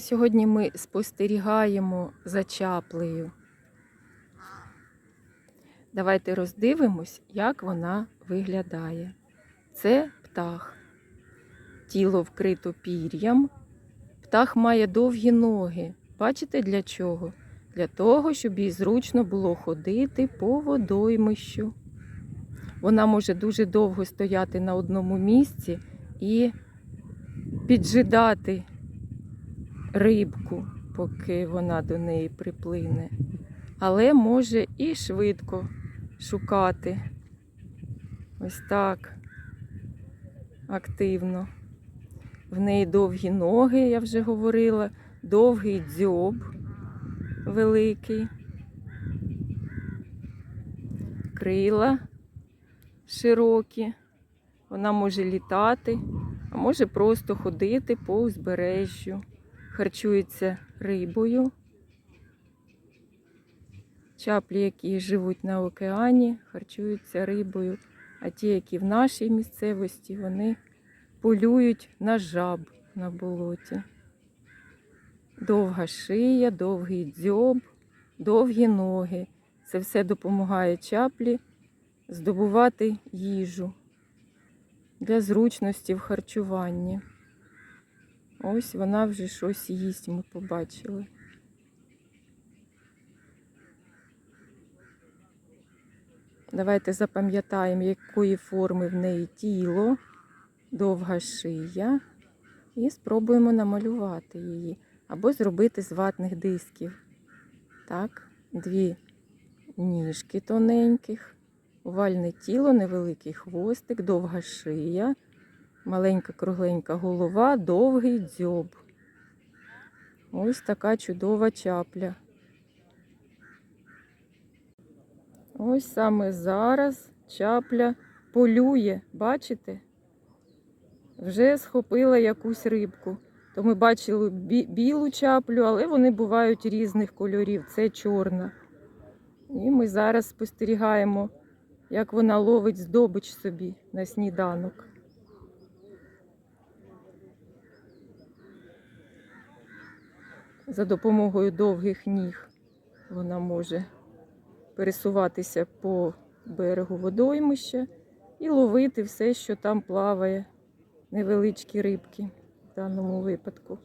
Сьогодні ми спостерігаємо за чаплею. Давайте роздивимось, як вона виглядає. Це птах. Тіло вкрито пір'ям. Птах має довгі ноги. Бачите для чого? Для того, щоб їй зручно було ходити по водоймищу. Вона може дуже довго стояти на одному місці і піджидати рибку, поки вона до неї приплине. Але може і швидко шукати. Ось так активно. В неї довгі ноги, я вже говорила, довгий дзьоб великий, крила широкі. Вона може літати, а може просто ходити по узбережжю, харчується рибою. Чаплі, які живуть на океані, харчуються рибою, а ті, які в нашій місцевості, вони полюють на жаб на болоті. Довга шия, довгий дзьоб, довгі ноги. Це все допомагає чаплі здобувати їжу для зручності в харчуванні. Ось вона вже щось їсть, ми побачили. Давайте запам'ятаємо, якої форми в неї тіло, довга шия, і спробуємо намалювати її або зробити з ватних дисків. Так, дві ніжки тоненьких, овальне тіло, невеликий хвостик, довга шия, маленька кругленька голова, довгий дзьоб. Ось така чудова чапля. Ось саме зараз чапля полює, бачите? Вже схопила якусь рибку. То ми бачили бі- білу чаплю, але вони бувають різних кольорів. Це чорна. І ми зараз спостерігаємо, як вона ловить здобич собі на сніданок. За допомогою довгих ніг вона може пересуватися по берегу водоймища і ловити все, що там плаває, невеличкі рибки в даному випадку.